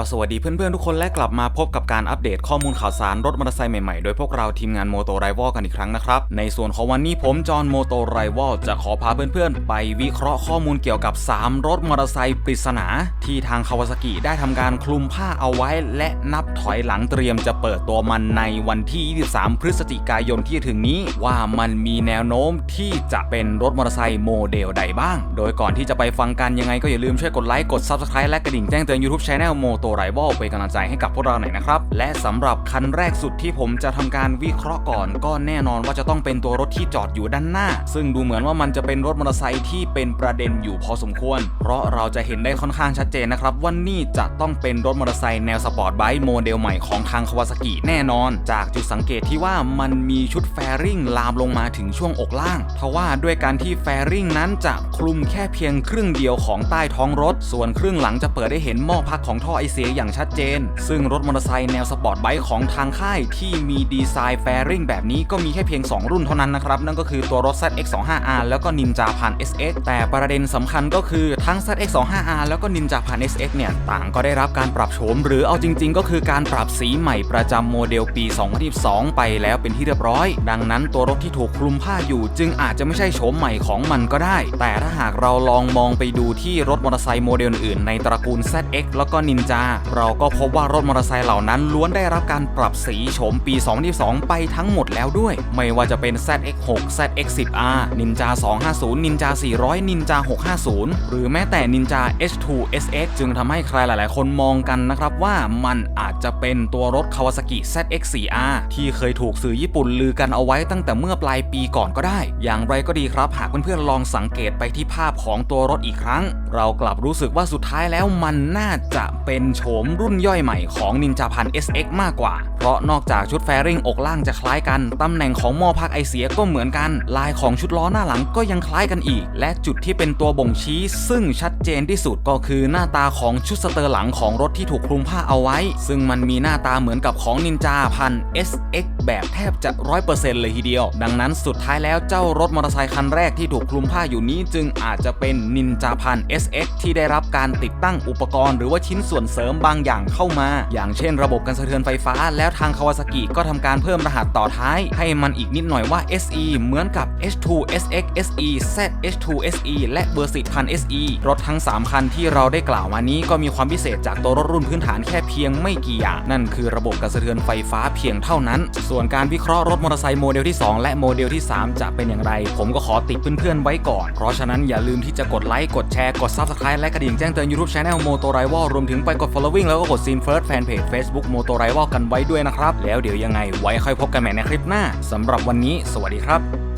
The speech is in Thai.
ก็สวัสดีเพื่อนๆทุกคนและกลับมาพบกับการอัปเดตข้อมูลข่าวสารรถมอเตอร์ไซค์ใหม่ๆ โดยพวกเราทีมงานโมโตไรวอลกันอีกครั้งนะครับ ในส่วนของวันนี้ผมจอห์นโมโตไรวอลจะขอพาเพื่อนๆ ไปวิเคราะห์ข้อมูลเกี่ยวกับ 3 รถมอเตอร์ไซค์ปริศนา ที่ทางคาวาซากิได้ทำการคลุมผ้าเอาไว้ และนับถอยหลังเตรียมจะเปิดตัวมันในวันที่ 23 พฤศจิกายนที่ถึงนี้ ว่ามันมีแนวโน้มที่จะเป็นรถมอเตอร์ไซค์โมเดลใดบ้าง โดยก่อนที่จะไปฟังกันยังไงก็อย่าลืมช่วยกดไลค์กด Subscribe และกระดิ่งแจ้งเตือน YouTube Channel โมโตไรวอลเป็นกำลังใจให้กับพวกเราหน่อยนะครับ และสำหรับคันแรกสุดที่ผมจะทำการวิเคราะห์ก่อน ก็แน่นอนว่าจะต้องเป็นตัวรถที่จอดอยู่ด้านหน้า ซึ่งดูเหมือนว่ามันจะเป็นรถมอเตอร์ไซค์ที่เป็นประเด็นอยู่พอสมควร เพราะเราจะเห็นได้ค่อนข้างชัดเจนนะครับว่านี่จะต้องเป็นรถมอเตอร์ไซค์แนวสปอร์ตไบค์โมเดลใหม่ของทางคาวาซากิแน่นอน จากจุดสังเกตที่ว่ามันมีชุดแฟริงลามลงมาถึงช่วงอกล่างทว่าด้วยการที่แฟริงนั้นจะคลุมแค่เพียงครึ่งเดียวของใต้ท้องรถ ส่วนครึ่งหลังจะเปิดได้เห็นหม้อพักของท่อไอเสียอย่างชัดเจน ซึ่งรถมอเตอร์ไซค์แนวสปอร์ตไบค์ของทางค่ายที่มีดีไซน์แฟริงแบบนี้ก็มีแค่เพียง 2 รุ่นเท่านั้นนะครับ นั่นก็คือตัวรถ ZX25R แล้วก็ Ninja พัน SX แต่ประเด็นสำคัญก็คือทั้ง ZX25R แล้วก็ Ninja พัน SX เนี่ย ต่างก็ได้รับการปรับโฉม หรือเอาจริง ๆ ก็คือการปรับสีใหม่ประจำโมเดลปี 2022 ไปแล้วเป็นที่เรียบร้อย ดังนั้นตัวรถที่ถูกคลุมผ้าอยู่จึงอาจจะไม่ใช่โฉมใหม่ของมันก็ได้ แต่ถ้าหากเราลองมองไปดูที่รถมอเตอร์ไซค์โมเดลอื่นในตระกูล ZX แล้วก็ Ninja เราก็พบว่ารถมอเตอร์ไซค์เหล่านั้นล้วนได้รับการปรับสีโฉมปี 2022 ไปทั้งหมดแล้วด้วย ไม่ว่าจะเป็น ZX6 ZX10R Ninja 250 Ninja 400 Ninja 650 หรือแม้แต่ Ninja H2 SX จึงทำให้ใครหลายๆ คนมองกันนะครับว่ามันอาจจะเป็นตัวรถ Kawasaki ZX4R ที่เคยถูกสื่อญี่ปุ่นลือกันเอาไว้ตั้งแต่เมื่อปลายปีก่อนก็ได้ อย่างไรก็ดีครับ หากเพื่อนๆลองสังเกตไปที่ภาพของตัวรถอีกครั้ง เรากลับรู้สึกว่าสุดท้ายแล้วมันน่าจะเป็นโฉมรุ่นย่อยใหม่ของ Ninja พัน SX มากกว่า เพราะนอกจากชุดแฟริงอกล่างจะคล้ายกัน ตำแหน่งของหม้อพักไอเสียก็เหมือนกัน ลายของชุดล้อหน้าหลังก็ยังคล้ายกันอีก และจุดที่เป็นตัวบ่งชี้ซึ่งชัดเจนที่สุดก็คือหน้าตาของชุดสเตอร์หลังของรถที่ถูกคลุมผ้าเอาไว้ ซึ่งมันมีหน้าตาเหมือนกับของ Ninja พัน SX แบบแทบจะ100%เลยทีเดียว ดังนั้นสุดท้ายแล้วเจ้ารถมอเตอร์ไซคันแรกที่ถูกคลุมผ้าอยู่นี้ จึงอาจจะเป็น Ninja พัน SX ที่ได้รับการติดตั้งอุปกรณ์หรือว่าชิ้นส่วนเสริมบางอย่างเข้ามา อย่างเช่น ระบบการสะเทือนไฟฟ้า แล้วทางคาวาซากิก็ทำการเพิ่มรหัสต่อท้าย ให้มันอีกนิดหน่อยว่า SE เหมือนกับ H2 SX SE ZH2 SE และเบอร์สิพัน SE รถทั้ง 3 คันที่เราได้กล่าวมานี้ก็มีความพิเศษจากตัวรถรุ่นพื้นฐานแค่เพียงไม่กี่อย่าง นั่นคือระบบการสะเทือนไฟฟ้าเพียงเท่านั้นส่ววนการวิเคราะห์รถมอเตอร์ไซค์โมเดลที่ 2 และโมเดลที่ 3 จะเป็นอย่างไร ผมก็ขอติดเพื่อนๆไว้ก่อน เพราะฉะนั้นอย่าลืมที่จะกดไลค์กดแชร์กด Subscribe และกระดิ่งแจ้งเตือน YouTube Channel Moto Rival รวมถึงไปกด following แล้วก็กด Scene First Fanpage Facebook Moto Rival กันไว้ด้วยนะครับ แล้วเดี๋ยวยังไงไว้ค่อยพบกันใหม่ในคลิปหน้าสำหรับวันนี้ สวัสดีครับ